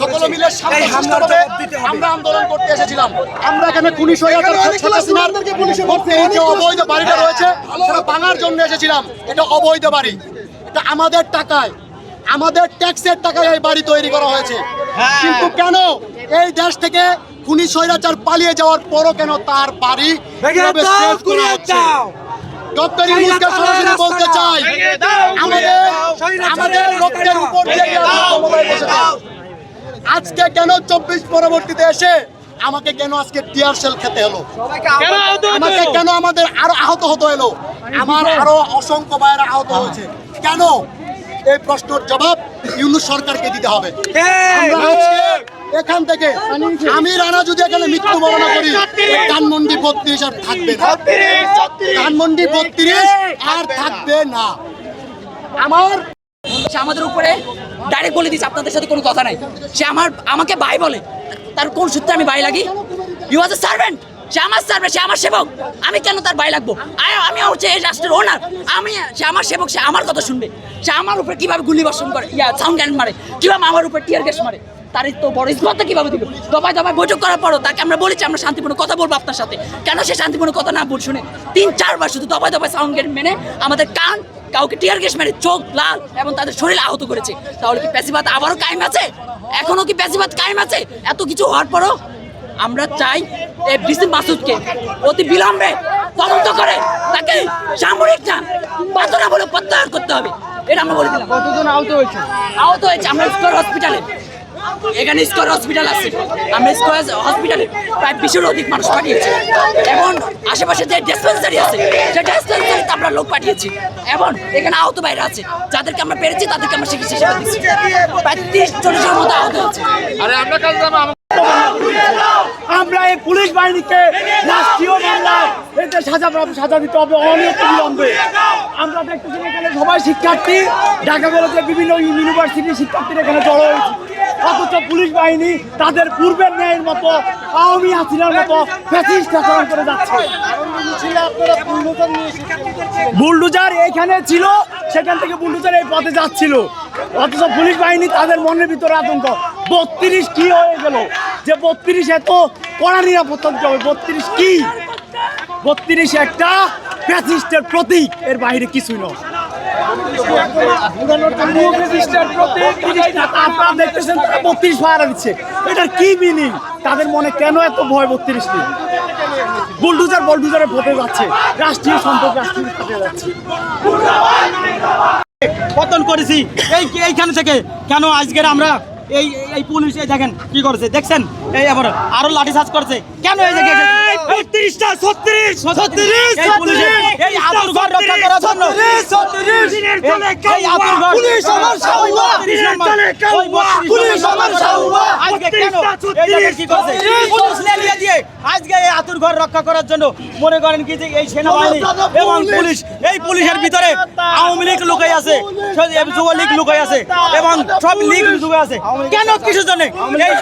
সকাল মিলে। আমরা আন্দোলন করতে এসেছিলাম। আমরা এখানে অবৈধ বাড়িটা রয়েছে সেটা ভাঙার জন্য এসেছিলাম। এটা অবৈধ বাড়ি। এটা আমাদের টাকায়। আমাদের ট্যাক্সের টাকায় এই বাড়ি তৈরি করা হয়েছে। কিন্তু কেন এই দেশ থেকে খুনি স্বৈরাচার পালিয়ে যাওয়ার পরও কেন তার বাড়ি করা হচ্ছে? ডক্টর ইউনুসকে সরাসরি বলতে চাই আমাদের আমাদের রক্তের উপর দিয়ে। আজকে কেন চব্বিশ পরবর্তীতে এসে আমাকে কেন আজকে টিয়ার সেল খেতে হলো? আমাকে কেন আমাদের আরও আহত হতে হলো? আমার আরও অসংখ্য ভাইয়েরা আহত হয়েছে। কেন? এই প্রশ্নের জবাব ইউনুস সরকারকে দিতে হবে। এখান থেকে আমি রানা যদি এখানে মৃত্যুবরণ করি ধানমন্ডি বত্রিশ আর থাকবে না। ধানমন্ডি বত্রিশ আর থাকবে না। আমার সে আমাদের উপরে ডাইরেক্ট বলে দিচ্ছে আপনাদের সাথে কোনো কথা নাই। সে আমার আমাকে ভাই বলে। তার কোন সূত্রে আমি ভাই লাগি? ইউ ওয়াজ এ সার্ভেন্ট সে আমার সার্ভেন্ট সে আমার সেবক। আমি কেন তার ভাই লাগবো? আমি হচ্ছে এই রাষ্ট্রের ওনার আমি সে আমার সেবক, সে আমার কথা শুনবে। সে আমার উপরে কীভাবে গুলি বর্ষণ করে? ইয়া সাউন্ড গ্যান মারে। কীভাবে আমার উপরে টিয়ার গ্যাস মারে? তার তো বড় কীভাবে বৈঠক করার পরও তাকে আমরা বলেছি, আমরা শান্তিপূর্ণ কথা বলব আপনার সাথে। কেন সে শান্তিপূর্ণ কথা না বল শুনে? তিন, চারবার শুধু দফায় দফায় সাউন্ড গ্যান মেনে আমাদের কান কাউকে টিয়ার গ্যাস মেরে চোখ, লাল এবং তাদের শরীর আহত করেছে। তাহলে কি প্যাসিবাদ আবারও কায়েম আছে? এখনও কি প্যাসিবাদ কায়েম আছে? এত কিছু হওয়ার পরও আমরা চাই এই বিসিম মাসুদকে অতি বিলম্বে তদন্ত করে তাকে সামরিক না বাতনা বলে প্রত্যাহার করতে হবে। এটা আমরা বলে দিলাম। কতজন আহত হয়েছে? আহত হয়েছে আমরা স্কোয়ার হসপিটালে। এখানে স্কোয়ার হসপিটাল আছে। আমরা স্কোয়ার হসপিটালে প্রায় বিশের অধিক মানুষ পাঠিয়েছি। এবং আশেপাশে যে ডিসপেন্সারি আছে সেই ডিসপেন্সারিতে আমরা লোক পাঠিয়েছি। এবং এখানে আহত বাইরে আছে যাদেরকে আমরা পেরেছি তাদেরকে আমরা চিকিৎসা সেবা দিচ্ছি। প্রায় তিরিশ চল্লিশের মতো আহত হয়েছে। আমরা এই পুলিশ বাহিনীকে রাষ্ট্রীয় মামলায় এদের সাজা সাজা দিতে হবে, অনিয়ত বিলম্বে। আমরা এখানে সবাই শিক্ষার্থী, ঢাকা কলেজের বিভিন্ন ইউনিভার্সিটির এখানে জড়ো হয়েছে। অথচ পুলিশ বাহিনী তাদের পূর্বের ন্যায়ের মতো, আওয়ামী হাসিনার মতো ফ্যাসিস্ট আচরণ করে যাচ্ছে। বুলডোজার এখানে ছিল, সেখান থেকে বুলডোজার এই পথে যাচ্ছিল। অথচ পুলিশ বাহিনী তাদের মনের ভিতরে আতঙ্ক। বত্রিশ কি হয়ে গেল? যে বত্রিশ এত কড়া নিরাপত্তা দিতে হবে। বত্রিশ কি? বত্রিশ একটা ফ্যাসিস্টের প্রতীক। এর বাইরে কিছুই নয়। আপনারা দেখতেছেন তারা বত্রিশ ফায়ার দিচ্ছে। এটার কি মিনিং তাদের মনে কেন এত ভয় বত্রিশ বুলডুজার যাচ্ছে। রাষ্ট্রীয় সম্পদ রাষ্ট্রীয় পথে যাচ্ছে। পতন করেছি। এই এইখান থেকে কেন আজকের আমরা এই এই পুলিশ এই দেখেন কি করেছে দেখছেন? এই আবার আরও লাঠি সাজ করছে। কেন এই জায়গায় বত্রিশটা ছত্রিশ ছত্রিশ এই পুলিশের এই আতুর ঘর রক্ষা করার জন্য। এই আতুর ঘর পুলিশ আমার পুলিশ আমার আজকে কেন? এই জায়গায় কি করছে? পুলিশ লেলিয়ে দিয়ে আজকে এই আতুর ঘর রক্ষা করার জন্য মনে করেন কি যে এই সেনাবাহিনী এবং পুলিশ। এই পুলিশের ভিতরে আওয়ামী লীগ লুকাই আছে যুব লীগ লুকাই আছে এবং সব লীগ লুকাই আছে। কেন কিছু জন্য এই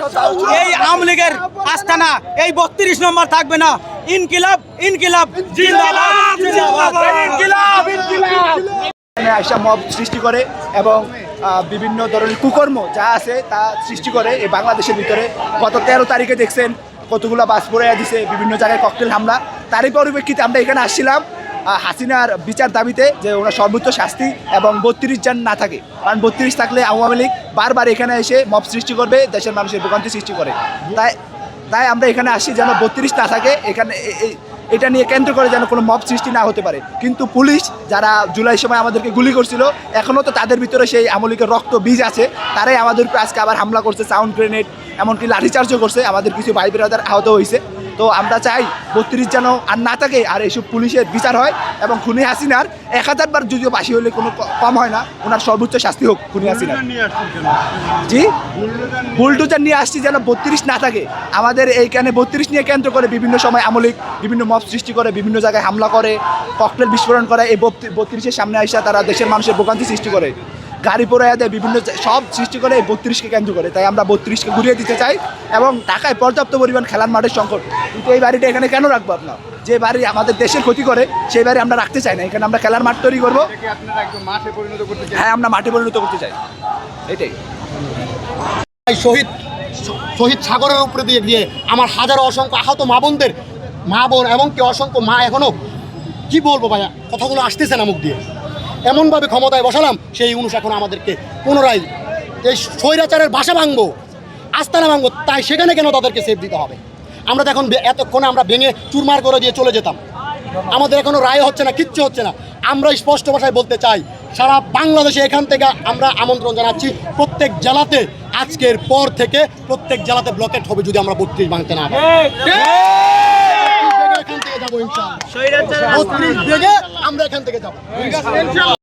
এই আওয়ামী লীগের আস্তানা এই বত্রিশ নম্বর থাকবে না। ইনকিলাব ইনকিলাব জিন্দাবাদ জিন্দাবাদ ইনকিলাব ইনকিলাব। মব সৃষ্টি করে এবং বিভিন্ন ধরনের কুকর্ম যা আছে তা সৃষ্টি করে এই বাংলাদেশের ভিতরে। গত তেরো তারিখে দেখছেন কতগুলো বাস পড়ে দিছে বিভিন্ন জায়গায় ককটেল হামলা। তারই পরিপ্রেক্ষিতে আমরা এখানে আসছিলাম হাসিনার বিচার দাবিতে যে ওনার সর্বোচ্চ শাস্তি এবং বত্রিশ জন না থাকে। কারণ বত্রিশ থাকলে আওয়ামী লীগ বারবার এখানে এসে মব সৃষ্টি করবে, দেশের মানুষের ভোগান্তি সৃষ্টি করে। তাই তাই আমরা এখানে আসি যেন বত্রিশ না থাকে, এখানে এটা নিয়ে কেন্দ্র করে যেন কোনো মব সৃষ্টি না হতে পারে। কিন্তু পুলিশ যারা জুলাই সময় আমাদেরকে গুলি করছিল, এখনও তো তাদের ভিতরে সেই আমলিকের রক্ত বীজ আছে। তারাই আমাদের আজকে আবার হামলা করছে, সাউন্ড গ্রেনেড, এমনকি লাঠিচার্জও করছে। আমাদের কিছু ভাই বিরাদার আহত হয়েছে। তো আমরা চাই বত্রিশ যেন আর না থাকে আর এইসব পুলিশের বিচার হয় এবং খুনি হাসিনার এক হাজার বার যদিও বাসি হলে কোনো কম হয় না ওনার সর্বোচ্চ শাস্তি হোক খুনি হাসিনার। জি? বুলডোজার নিয়ে আসছি যেন বত্রিশ না থাকে। আমাদের এইখানে বত্রিশ নিয়ে কেন্দ্র করে বিভিন্ন সময় আমলিক বিভিন্ন মব সৃষ্টি করে বিভিন্ন জায়গায় হামলা করে ককটেল বিস্ফোরণ করে এই বত্রিশের সামনে আসা তারা দেশের মানুষের ভোগান্তি সৃষ্টি করে। গাড়ি পোড়াইয়া দেয় বিভিন্ন সব সৃষ্টি করে এই বত্রিশকে কেন্দ্র করে। তাই আমরা বত্রিশকে ঘুরিয়ে দিতে চাই এবং ঢাকায় পর্যাপ্ত পরিমাণ খেলার মাঠের সংকট। কিন্তু এই বাড়িটা এখানে কেন রাখব আপনার যে বাড়ি আমাদের দেশের ক্ষতি করে সেই বাড়ি আমরা রাখতে চাই না। এখানে আমরা খেলার মাঠ তৈরি করব। হ্যাঁ আমরা মাঠে পরিণত করতে চাই। এটাই। শহীদ শহীদ সাগরের উপরে দিয়ে গিয়ে আমার হাজারো অসংখ্য আহত মা বোনদের মা বোন এবং কি অসংখ্য মা এখনও কি বলব ভাইয়া? কথাগুলো আসতেছে না মুখ দিয়ে। এমনভাবে ক্ষমতায় বসালাম, সেই অনুষ এখন আমাদেরকে পুনরায় এই স্বৈরাচারের ভাষা ভাঙবো, আস্তানা ভাঙবো, তাই সেখানে কেন তাদেরকে সেফ দিতে হবে? আমরা এখন এতক্ষণে আমরা ভেঙে চুরমার করে দিয়ে চলে যেতাম। আমাদের এখনও রায় হচ্ছে না, কিচ্ছু হচ্ছে না। আমরা স্পষ্ট ভাষায় বলতে চাই, সারা বাংলাদেশে এখান থেকে আমরা আমন্ত্রণ জানাচ্ছি, প্রত্যেক জেলাতে আজকের পর থেকে প্রত্যেক জেলাতে ব্লকেট হবে যদি আমরা বত্রিশ ভাঙতে না যাব ইনশাল্লাহ বত্রিশ আমরা এখান থেকে যাব।